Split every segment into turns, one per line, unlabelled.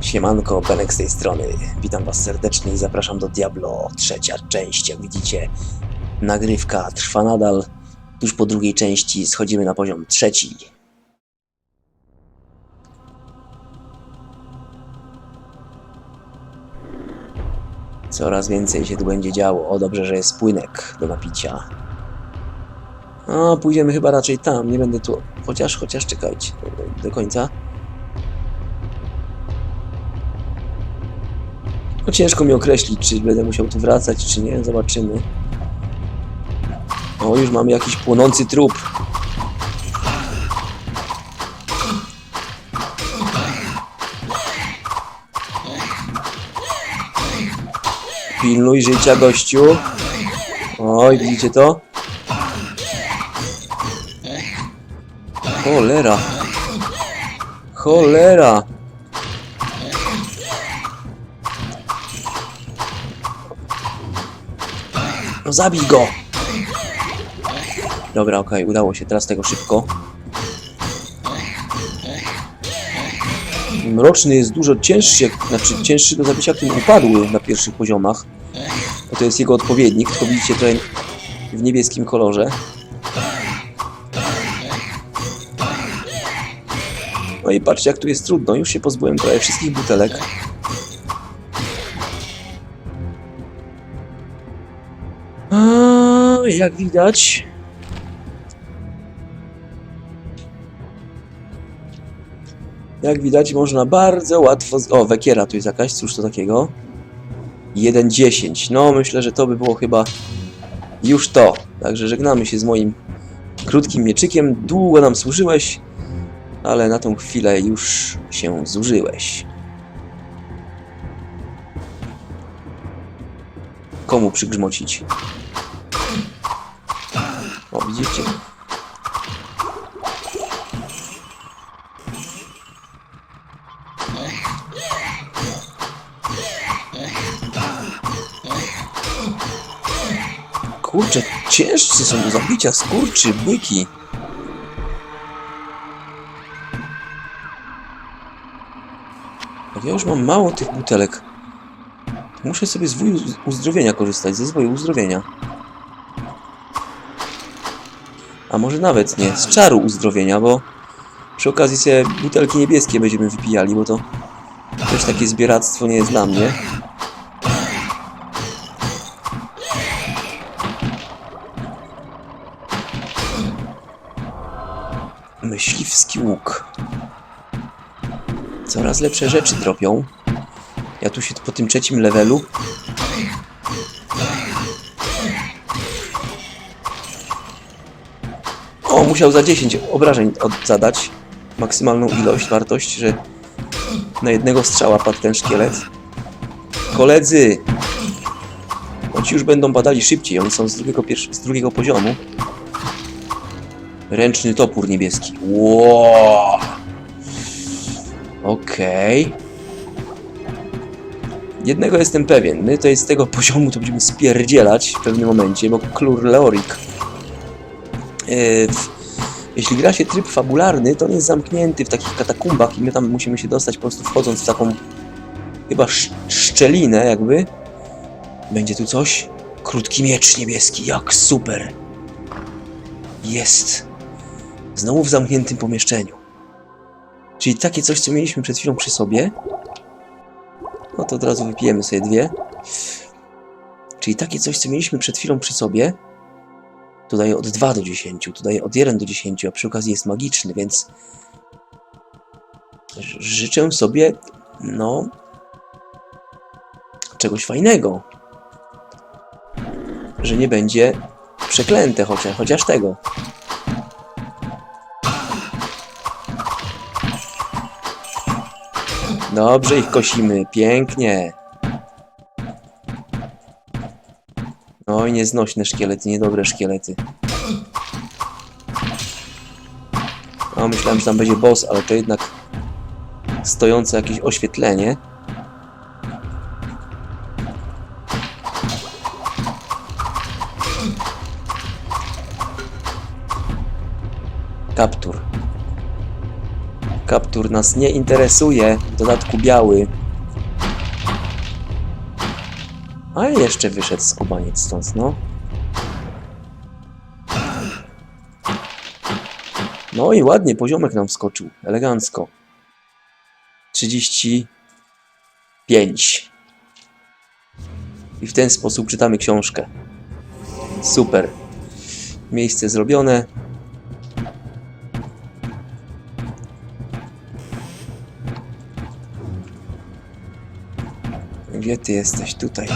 Siemanko, Benek z tej strony. Witam Was serdecznie i zapraszam do Diablo. Trzecia część, jak widzicie. Nagrywka trwa nadal. Tuż po drugiej części schodzimy na poziom trzeci. Coraz więcej się tu będzie działo. O, dobrze, że jest płynek do napicia. No, pójdziemy chyba raczej tam. Nie będę tu. Chociaż, chociaż czekajcie do końca. No ciężko mi określić, czy będę musiał tu wracać, czy nie. Zobaczymy. O, już mamy jakiś płonący trup. Pilnuj życia, gościu. Oj, widzicie to? Cholera. Cholera. No zabij go! Dobra, okej, udało się teraz tego szybko. Mroczny jest dużo cięższy, znaczy cięższy do zabicia, jak ten upadły na pierwszych poziomach. Bo to jest jego odpowiednik, tylko widzicie tutaj w niebieskim kolorze. No i patrzcie, jak tu jest trudno. Już się pozbyłem prawie wszystkich butelek. Jak widać. Jak widać, można bardzo łatwo. Z... O, wekiera tu jest jakaś, cóż to takiego? 1.10. No, myślę, że to by było chyba już to. Także żegnamy się z moim krótkim mieczykiem. Długo nam służyłeś, ale na tą chwilę już się zużyłeś. Komu przygrzmocić? O, widzicie? Kurczę, ciężcy są do zabicia, skurczy, byki. Ja już mam mało tych butelek, muszę sobie z uzdrowienia korzystać, ze zwoju uzdrowienia. A może nawet nie, z czaru uzdrowienia, bo przy okazji sobie butelki niebieskie będziemy wypijali, bo to też takie zbieractwo nie jest dla mnie. Myśliwski łuk. Coraz lepsze rzeczy dropią. Ja tu się po tym trzecim levelu musiał za 10 obrażeń od zadać. Maksymalną ilość, wartość, że na jednego strzała padł ten szkielet. Koledzy! Oni już będą badali szybciej, oni są z drugiego, z drugiego poziomu. Ręczny topór niebieski. Wow. Okej. Jednego jestem pewien. My to z tego poziomu to będziemy spierdzielać w pewnym momencie, bo Klur Leorik. Yy, jeśli gra się tryb fabularny, to on jest zamknięty w takich katakumbach i my tam musimy się dostać po prostu wchodząc w taką chyba sz- szczelinę jakby. Będzie tu coś? Krótki miecz niebieski, jak super. Jest. Znowu w zamkniętym pomieszczeniu. Czyli takie coś, co mieliśmy przed chwilą przy sobie. No to od razu wypijemy sobie dwie. Czyli takie coś, co mieliśmy przed chwilą przy sobie. Tu daje od 2 do 10, tu daje od 1 do 10, a przy okazji jest magiczny, więc życzę sobie, no, czegoś fajnego. Że nie będzie przeklęte chociaż, chociaż tego. Dobrze ich kosimy, pięknie. Oj, nieznośne szkielety, niedobre szkielety. O, myślałem, że tam będzie boss, ale to jednak stojące jakieś oświetlenie. Kaptur. Kaptur nas nie interesuje. W dodatku biały. A jeszcze wyszedł skubaniec stąd, no. No i ładnie, poziomek nam wskoczył. Elegancko. 35. I w ten sposób czytamy książkę. Super. Miejsce zrobione. Gdzie ty jesteś? Tutaj.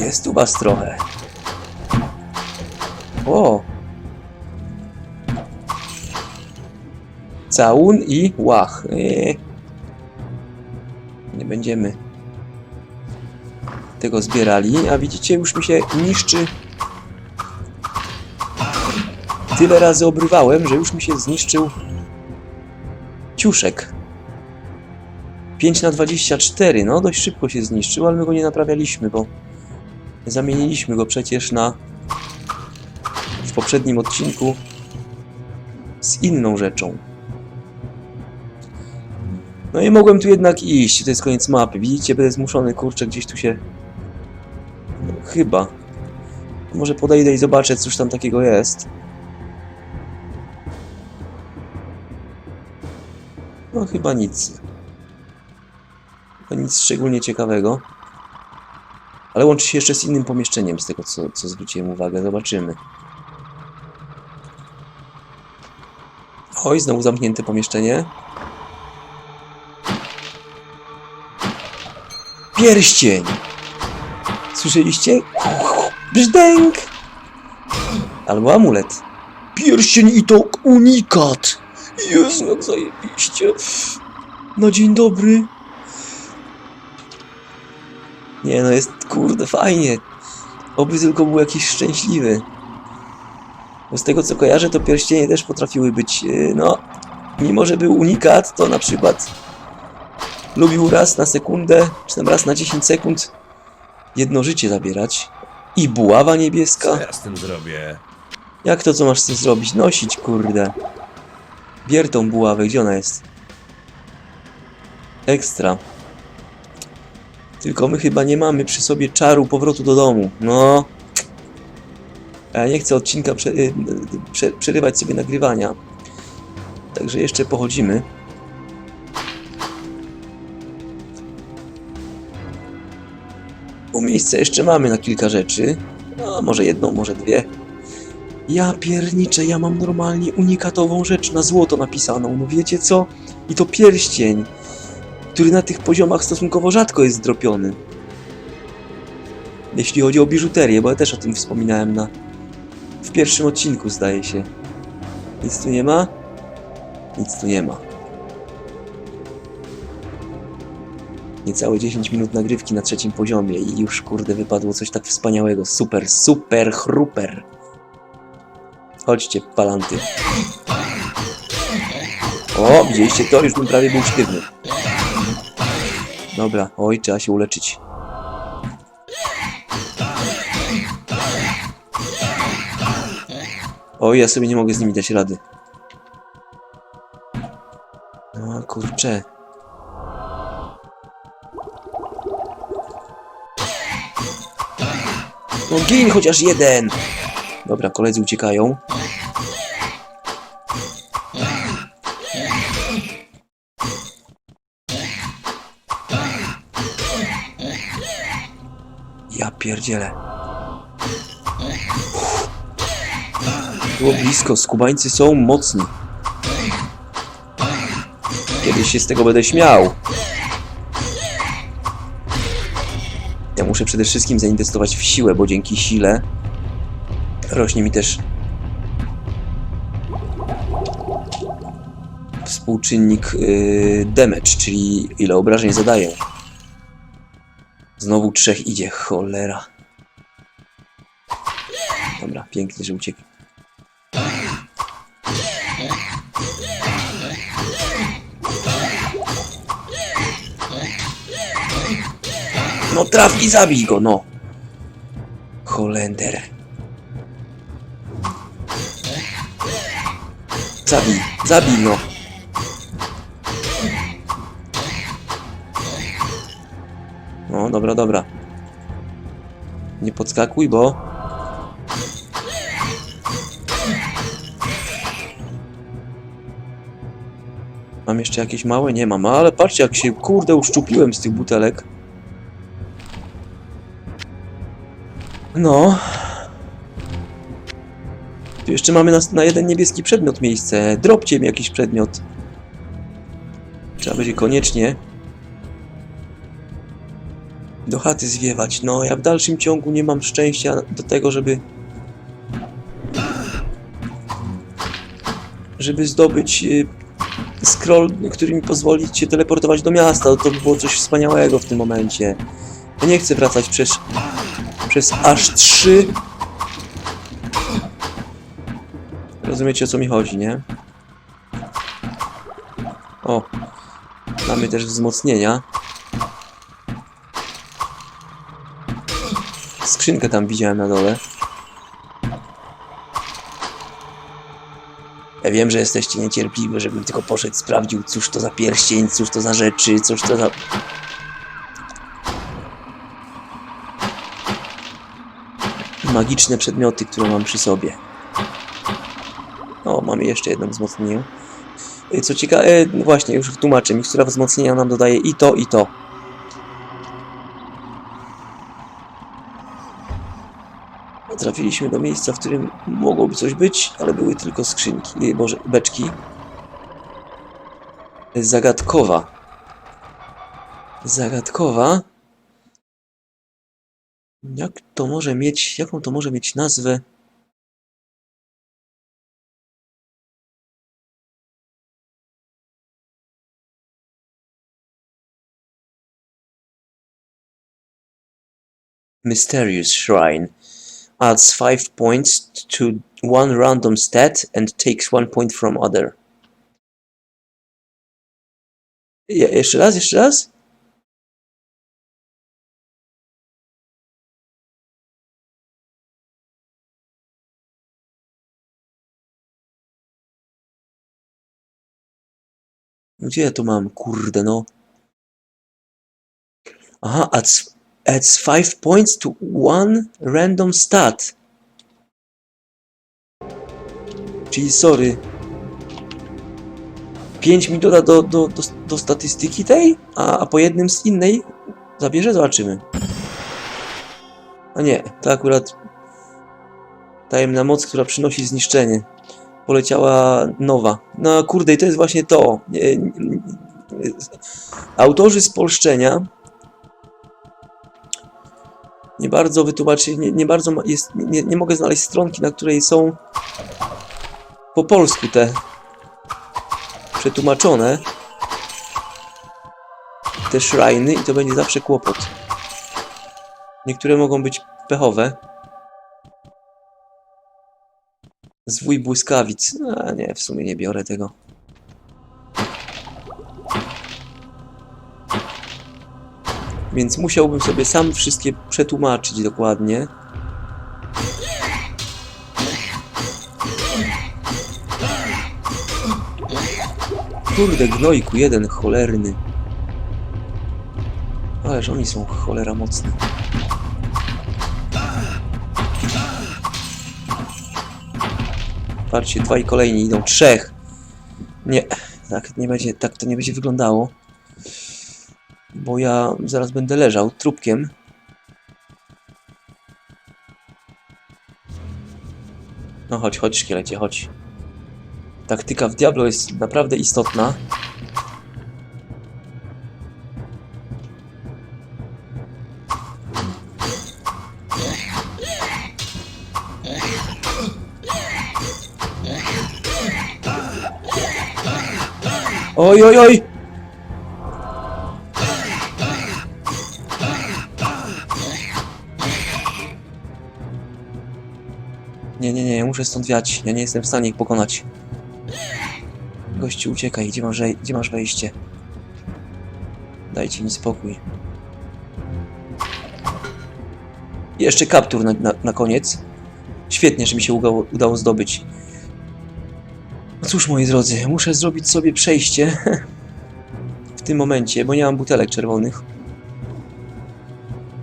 Jest tu was trochę. O! Całun i łach. Eee. Nie będziemy tego zbierali, a widzicie, już mi się niszczy. Tyle razy obrywałem, że już mi się zniszczył ciuszek. 5 na 24, no dość szybko się zniszczył, ale my go nie naprawialiśmy, bo zamieniliśmy go przecież na w poprzednim odcinku z inną rzeczą. No i mogłem tu jednak iść, to jest koniec mapy. Widzicie, będę zmuszony, kurczę, gdzieś tu się... No, chyba. Może podejdę i zobaczę, cóż tam takiego jest. No chyba nic. Chyba nic szczególnie ciekawego. Ale łączy się jeszcze z innym pomieszczeniem, z tego co, co zwróciłem uwagę. Zobaczymy. Oj, znowu zamknięte pomieszczenie. Pierścień! Słyszeliście? Brzdęk! Albo amulet. Pierścień i to unikat! Jezu, jak zajebiście! No dzień dobry. Nie no, jest kurde fajnie. Oby tylko był jakiś szczęśliwy. Bo z tego co kojarzę, to pierścienie też potrafiły być, yy, no, mimo że był unikat, to na przykład lubił raz na sekundę, czy tam raz na 10 sekund jedno życie zabierać. I buława niebieska.
Co ja z tym zrobię?
Jak to co masz z tym zrobić? Nosić, kurde. Bier tą buławę, gdzie ona jest? Ekstra. Tylko my chyba nie mamy przy sobie czaru powrotu do domu. No. Ja nie chcę odcinka prze, y, prze, przerywać sobie nagrywania. Także jeszcze pochodzimy. Bo miejsce jeszcze mamy na kilka rzeczy. No, może jedną, może dwie. Ja pierniczę, ja mam normalnie unikatową rzecz na złoto napisaną. No wiecie co? I to pierścień, który na tych poziomach stosunkowo rzadko jest dropiony. Jeśli chodzi o biżuterię, bo ja też o tym wspominałem na... w pierwszym odcinku, zdaje się. Nic tu nie ma? Nic tu nie ma. Niecałe 10 minut nagrywki na trzecim poziomie i już kurde wypadło coś tak wspaniałego. Super, super, chruper. Chodźcie, palanty. O, widzieliście to? Już bym prawie był sztywny. Dobra, oj, trzeba się uleczyć. Oj, ja sobie nie mogę z nimi dać rady. No kurczę. No gin chociaż jeden! Dobra, koledzy uciekają. Ja pierdzielę. Było blisko, skubańcy są mocni. Kiedyś się z tego będę śmiał. Ja muszę przede wszystkim zainwestować w siłę, bo dzięki sile rośnie mi też współczynnik yy, damage, czyli ile obrażeń zadaję. Znowu trzech idzie, cholera. Dobra, pięknie, że uciekł. No traf i zabij go, no. Holender. Zabij, zabij no. No, dobra, dobra. Nie podskakuj, bo... Mam jeszcze jakieś małe? Nie mam, ale patrzcie jak się kurde uszczupiłem z tych butelek. No. Tu jeszcze mamy na, na jeden niebieski przedmiot miejsce. Dropcie mi jakiś przedmiot. Trzeba będzie koniecznie do chaty zwiewać. No, ja w dalszym ciągu nie mam szczęścia do tego, żeby żeby zdobyć y, scroll, który mi pozwoli się teleportować do miasta. To by było coś wspaniałego w tym momencie. Ja nie chcę wracać przez przez aż trzy Rozumiecie o co mi chodzi, nie? O, mamy też wzmocnienia. Skrzynkę tam widziałem na dole. Ja wiem, że jesteście niecierpliwi, żebym tylko poszedł, sprawdził, cóż to za pierścień, cóż to za rzeczy, cóż to za... Magiczne przedmioty, które mam przy sobie. O, mamy jeszcze jedno wzmocnienie. Y, Co ciekawe, właśnie, już tłumaczę, mikstura wzmocnienia nam dodaje i to, i to. Trafiliśmy do miejsca, w którym mogłoby coś być, ale były tylko skrzynki, boże, beczki. Zagadkowa. Zagadkowa. Jak to może mieć, jaką to może mieć nazwę? Mysterious Shrine. Adds 5 points to one random stat and takes 1 point from other. Je jeszcze raz, jeszcze raz? Gdzie ja to mam? Kurde no. Aha, adds adds 5 points to one random stat. Czyli sorry. 5 mi doda do, do, do, do statystyki tej, a, a po jednym z innej zabierze? Zobaczymy. A nie, to akurat tajemna moc, która przynosi zniszczenie. Poleciała nowa. No kurde, i to jest właśnie to. Autorzy spolszczenia nie bardzo wytłumaczyli, nie, nie bardzo jest, nie, nie mogę znaleźć stronki, na której są po polsku te przetłumaczone te shriny i to będzie zawsze kłopot. Niektóre mogą być pechowe. Zwój błyskawic. A nie, w sumie nie biorę tego. Więc musiałbym sobie sam wszystkie przetłumaczyć dokładnie. Kurde, gnojku, jeden cholerny. Ależ oni są cholera mocni. Patrzcie, dwaj kolejni idą, trzech. Nie, tak nie będzie, tak to nie będzie wyglądało. Bo ja zaraz będę leżał trupkiem. No chodź, chodź szkielecie, chodź. Taktyka w Diablo jest naprawdę istotna. Oj, oj, oj! Muszę stąd wiać. Ja nie jestem w stanie ich pokonać. Gościu, uciekaj, gdzie masz, gdzie masz wejście? Dajcie mi spokój. Jeszcze kaptur na, na, na koniec. Świetnie, że mi się udało, udało zdobyć. cóż, moi drodzy, muszę zrobić sobie przejście w tym momencie, bo nie mam butelek czerwonych.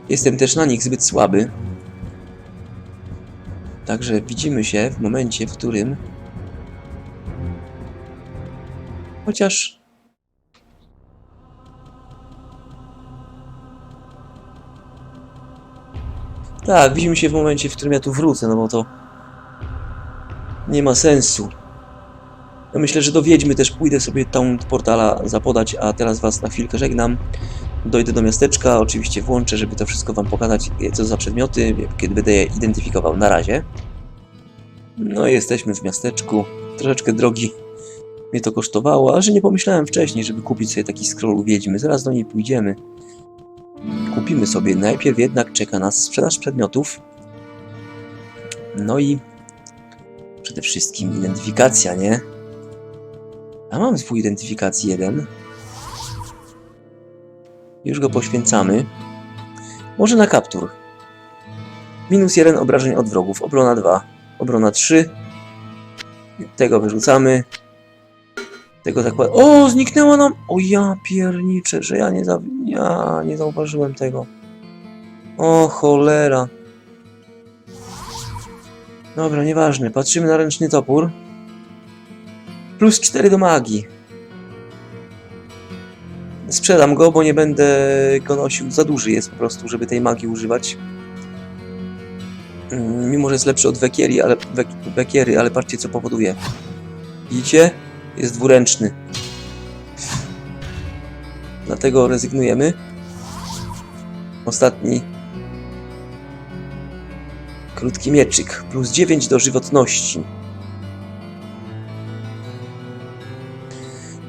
Jestem też na nich zbyt słaby. Także widzimy się w momencie, w którym. Chociaż. Tak, widzimy się w momencie, w którym ja tu wrócę, no bo to nie ma sensu. Ja myślę, że do Wiedźmy też pójdę sobie tą portala zapodać, a teraz Was na chwilkę żegnam. Dojdę do miasteczka, oczywiście włączę, żeby to wszystko Wam pokazać, co za przedmioty, kiedy będę je identyfikował. Na razie. No jesteśmy w miasteczku. Troszeczkę drogi mnie to kosztowało, ale że nie pomyślałem wcześniej, żeby kupić sobie taki scroll Wiedźmy. Zaraz do niej pójdziemy. Kupimy sobie. Najpierw jednak czeka nas sprzedaż przedmiotów. No i przede wszystkim identyfikacja, nie? A mam swój identyfikacji jeden. Już go poświęcamy. Może na kaptur. Minus jeden obrażeń od wrogów. Obrona 2. Obrona 3. Tego wyrzucamy. Tego zakład... O, zniknęło nam! O ja pierniczę, że ja nie, za... ja nie zauważyłem tego. O cholera. Dobra, nieważne. Patrzymy na ręczny topór. Plus 4 do magii. Sprzedam go, bo nie będę go nosił. Za duży jest po prostu, żeby tej magii używać. Mm, Mimo, że jest lepszy od Wekiery, ale, Wek, Wekiery, ale patrzcie co powoduje. Widzicie? Jest dwuręczny. Dlatego rezygnujemy. Ostatni. Krótki mieczyk. Plus 9 do żywotności.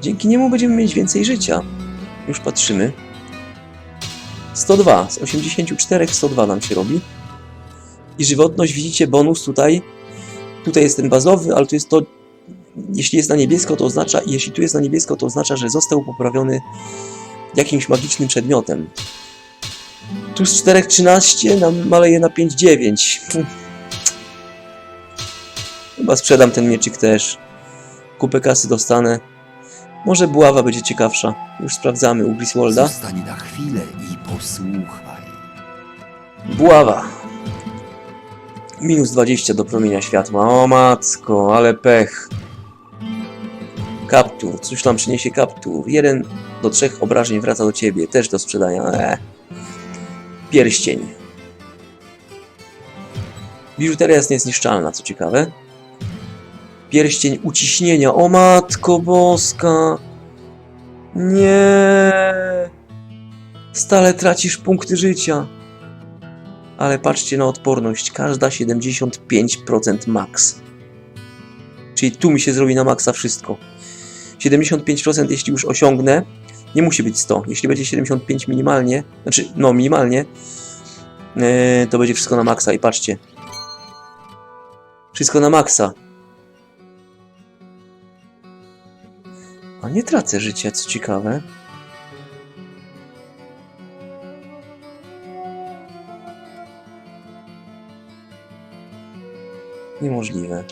Dzięki niemu będziemy mieć więcej życia. Już patrzymy. 102. Z 84 102 nam się robi. I żywotność, widzicie, bonus tutaj. Tutaj jest ten bazowy, ale tu jest to. Jeśli jest na niebiesko, to oznacza. Jeśli tu jest na niebiesko, to oznacza, że został poprawiony jakimś magicznym przedmiotem. Tu z 4,13 nam maleje na 5,9. Chyba sprzedam ten mieczyk też. Kupę kasy dostanę. Może buława będzie ciekawsza. Już sprawdzamy u Griswolda.
Zostań na chwilę i posłuchaj.
Buława. Minus 20 do promienia światła. O matko, ale pech. Kaptur. Cóż nam przyniesie kaptur? 1 do 3 obrażeń wraca do ciebie. Też do sprzedania. Eee. Pierścień. Biżuteria jest niezniszczalna, co ciekawe. Pierścień uciśnienia. O matko boska. Nie. Stale tracisz punkty życia. Ale patrzcie na odporność. Każda 75% max. Czyli tu mi się zrobi na maksa wszystko. 75% jeśli już osiągnę, nie musi być 100. Jeśli będzie 75 minimalnie, znaczy no minimalnie, yy, to będzie wszystko na maksa i patrzcie. Wszystko na maksa. A nie tracę życia, co ciekawe. Niemożliwe.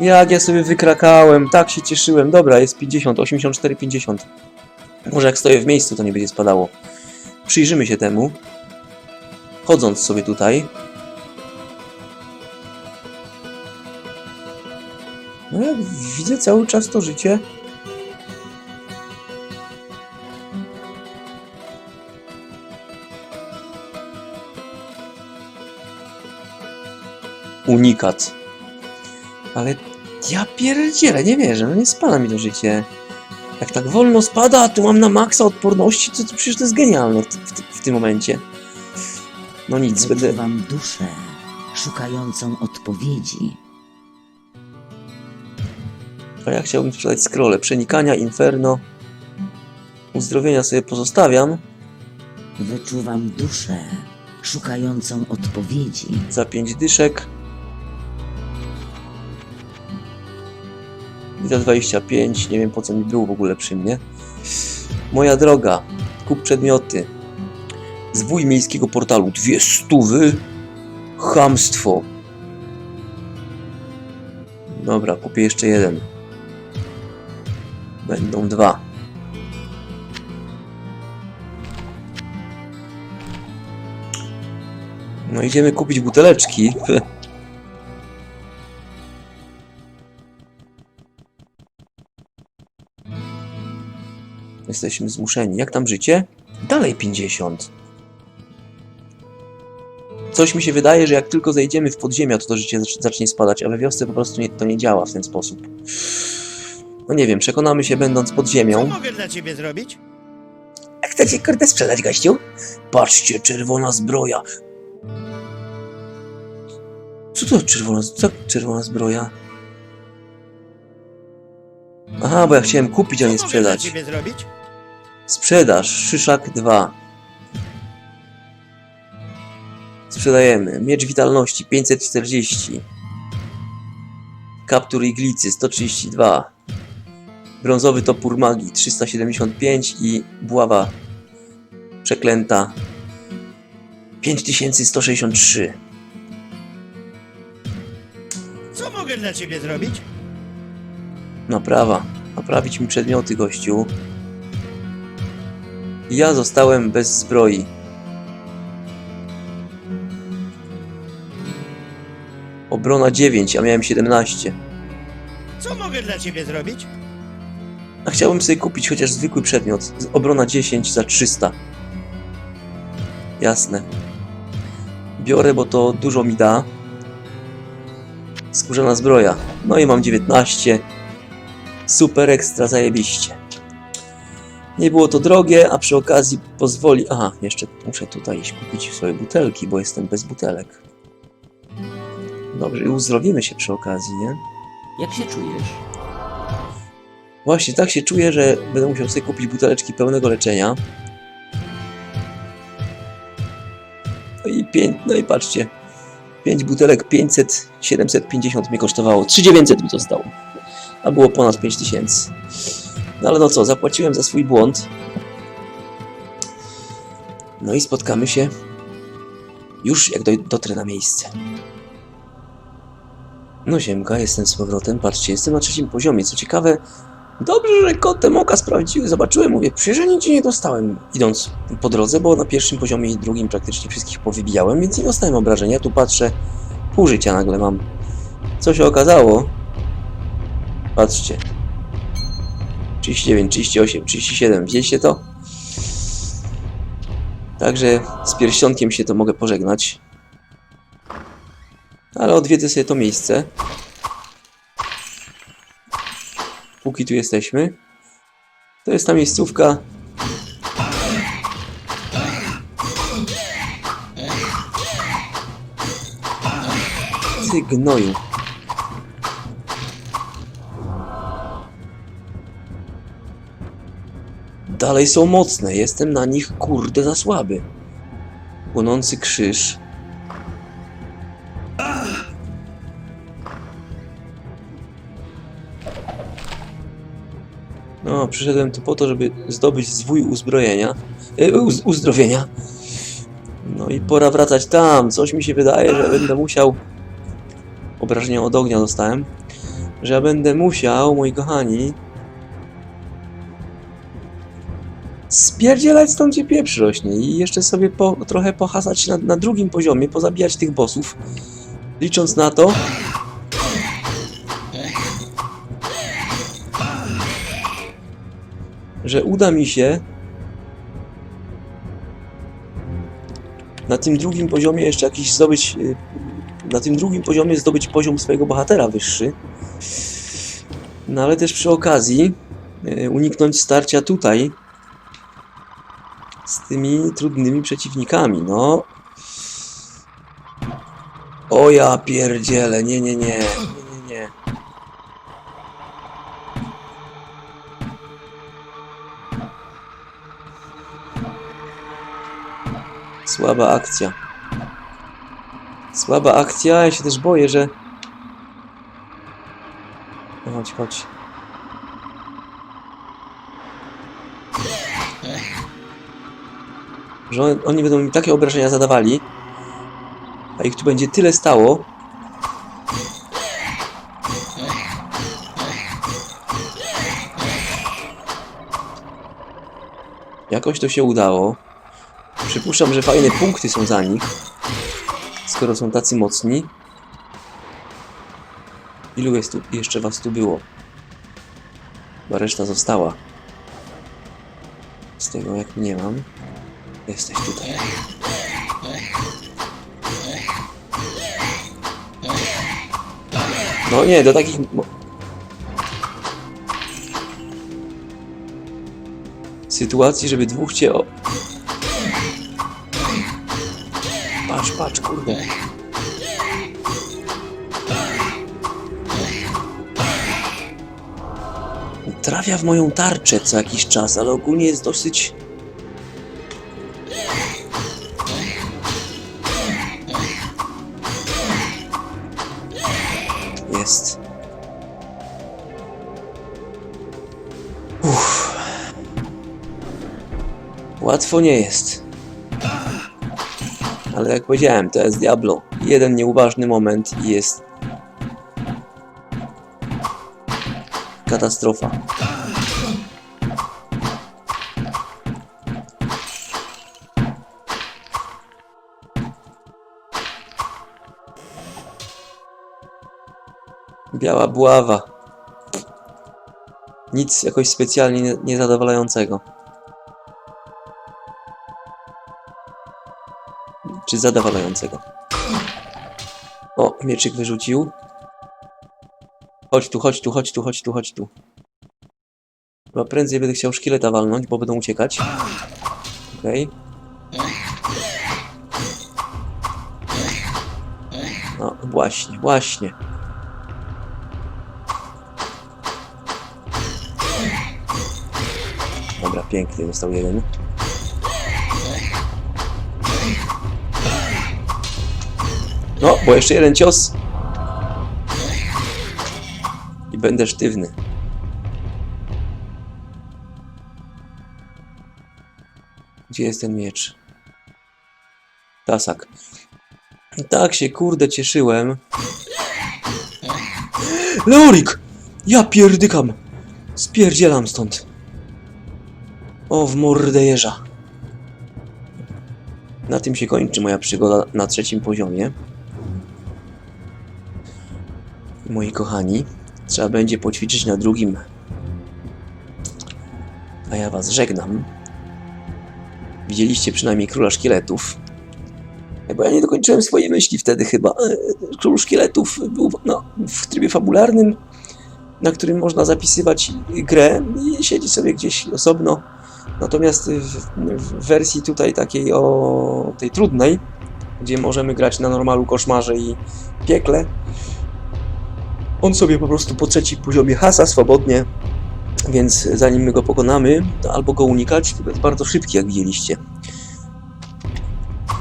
Jak ja sobie wykrakałem, tak się cieszyłem. Dobra, jest 50, 84, 50. Może jak stoję w miejscu, to nie będzie spadało. Przyjrzymy się temu. Chodząc sobie tutaj. No jak widzę cały czas to życie. Unikat. Ale ja pierdzielę, nie wierzę, no nie spada mi to życie. Jak tak wolno spada, a tu mam na maksa odporności, to, to przecież to jest genialne w, w, w tym momencie. No nic, będę...
Wyczuwam duszę szukającą odpowiedzi.
A ja chciałbym sprzedać scrolle. Przenikania, inferno. Uzdrowienia sobie pozostawiam.
Wyczuwam duszę szukającą odpowiedzi.
Za 5 dyszek. I za 25. Nie wiem po co mi był w ogóle przy mnie. Moja droga, kup przedmioty. Zwój miejskiego portalu. Dwie stówy. Chamstwo. Dobra, kupię jeszcze jeden. Będą dwa. No idziemy kupić buteleczki. Jesteśmy zmuszeni. Jak tam życie? Dalej 50. Coś mi się wydaje, że jak tylko zejdziemy w podziemia, to to życie zacz- zacznie spadać, a we wiosce po prostu nie, to nie działa w ten sposób. No nie wiem, przekonamy się będąc pod
Co
ziemią.
mogę dla ciebie zrobić?
A chcecie kurde sprzedać, gościu? Patrzcie, czerwona zbroja. Co to czerwona, co czerwona zbroja? Aha, bo ja chciałem kupić, a
Co
nie
mogę
sprzedać.
dla ciebie zrobić?
Sprzedaż, szyszak 2. Sprzedajemy. Miecz witalności 540. Kaptur iglicy 132. Brązowy topór magii 375 i buława przeklęta 5163.
Co mogę dla ciebie zrobić?
Naprawa. Naprawić mi przedmioty, gościu. Ja zostałem bez zbroi. Obrona 9, a miałem 17.
Co mogę dla ciebie zrobić?
A chciałbym sobie kupić chociaż zwykły przedmiot. Z- Obrona 10 za 300. Jasne. Biorę, bo to dużo mi da. Skórzana zbroja. No i mam 19. Super ekstra zajebiście. Nie było to drogie, a przy okazji pozwoli... Aha, jeszcze muszę tutaj iść kupić swoje butelki, bo jestem bez butelek. Dobrze, i uzdrowimy się przy okazji, nie?
Jak się czujesz?
Właśnie, tak się czuję, że będę musiał sobie kupić buteleczki pełnego leczenia. No i pięć, no i patrzcie. 5 butelek 500, 750 mnie kosztowało. 3900 mi zostało. A było ponad 5000. No ale no co, zapłaciłem za swój błąd. No i spotkamy się już jak dotrę na miejsce. No ziemka, jestem z powrotem. Patrzcie, jestem na trzecim poziomie. Co ciekawe, Dobrze, że kotem oka sprawdziły, zobaczyłem, mówię, przecież nic nie dostałem idąc po drodze, bo na pierwszym poziomie i drugim praktycznie wszystkich powybijałem, więc nie dostałem obrażenia. Tu patrzę, pół życia nagle mam. Co się okazało? Patrzcie. 39, 38, 37, widzieliście to? Także z pierścionkiem się to mogę pożegnać. Ale odwiedzę sobie to miejsce. póki tu jesteśmy. To jest ta miejscówka. Ty gnoju. Dalej są mocne, jestem na nich kurde za słaby. Płonący krzyż. Przyszedłem tu po to, żeby zdobyć zwój uzbrojenia, e, uz, uzdrowienia. No i pora wracać tam. Coś mi się wydaje, że będę musiał. Obrażenia od ognia dostałem. Że ja będę musiał, moi kochani. Spierdzielać stąd gdzie pieprz rośnie i jeszcze sobie po, trochę pohasać na, na drugim poziomie, pozabijać tych bossów. Licząc na to, że uda mi się na tym drugim poziomie jeszcze jakiś zdobyć y, na tym drugim poziomie zdobyć poziom swojego bohatera wyższy. No ale też przy okazji y, uniknąć starcia tutaj z tymi trudnymi przeciwnikami, no. O ja nie, nie, nie, nie. Słaba akcja. Słaba akcja, ja się też boję, że... Chodź, chodź. że on, oni będą mi takie obrażenia zadawali, a ich tu będzie tyle stało. Jakoś to się udało. Przypuszczam, że fajne punkty są za nich, skoro są tacy mocni. Ilu jest tu, jeszcze was tu było? Chyba reszta została. Z tego jak nie mam. Jesteś tutaj. No nie, do takich... Sytuacji, żeby dwóch cię Patrz, kurde. Trafia w moją tarczę co jakiś czas, ale ogólnie jest dosyć... Jest. Uff. Łatwo nie jest. Ale jak powiedziałem, to jest Diablo. Jeden nieuważny moment jest katastrofa. Biała buława. Nic jakoś specjalnie nie- niezadowalającego. Czy zadowalającego. O, mieczyk wyrzucił. Chodź tu, chodź tu, chodź tu, chodź tu, chodź tu. Chyba prędzej będę chciał szkieleta walnąć, bo będą uciekać. Okej. No, właśnie, właśnie. Dobra, pięknie, został jeden. Bo jeszcze jeden cios. I będę sztywny. Gdzie jest ten miecz? Tasak. Tak się kurde cieszyłem. Leorik! Ja pierdykam! Spierdzielam stąd. O, w mordę jeża. Na tym się kończy moja przygoda na trzecim poziomie. Moi kochani, trzeba będzie poćwiczyć na drugim. A ja was żegnam. Widzieliście przynajmniej króla szkieletów. Bo ja nie dokończyłem swojej myśli wtedy chyba. E, Król szkieletów był no, w trybie fabularnym, na którym można zapisywać grę i siedzi sobie gdzieś osobno. Natomiast w, w wersji tutaj takiej o tej trudnej, gdzie możemy grać na normalu, koszmarze i piekle, on sobie po prostu po trzecim poziomie hasa swobodnie, więc zanim my go pokonamy, albo go unikać, to jest bardzo szybki, jak widzieliście.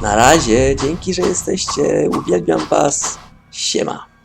Na razie, dzięki, że jesteście, uwielbiam was, siema.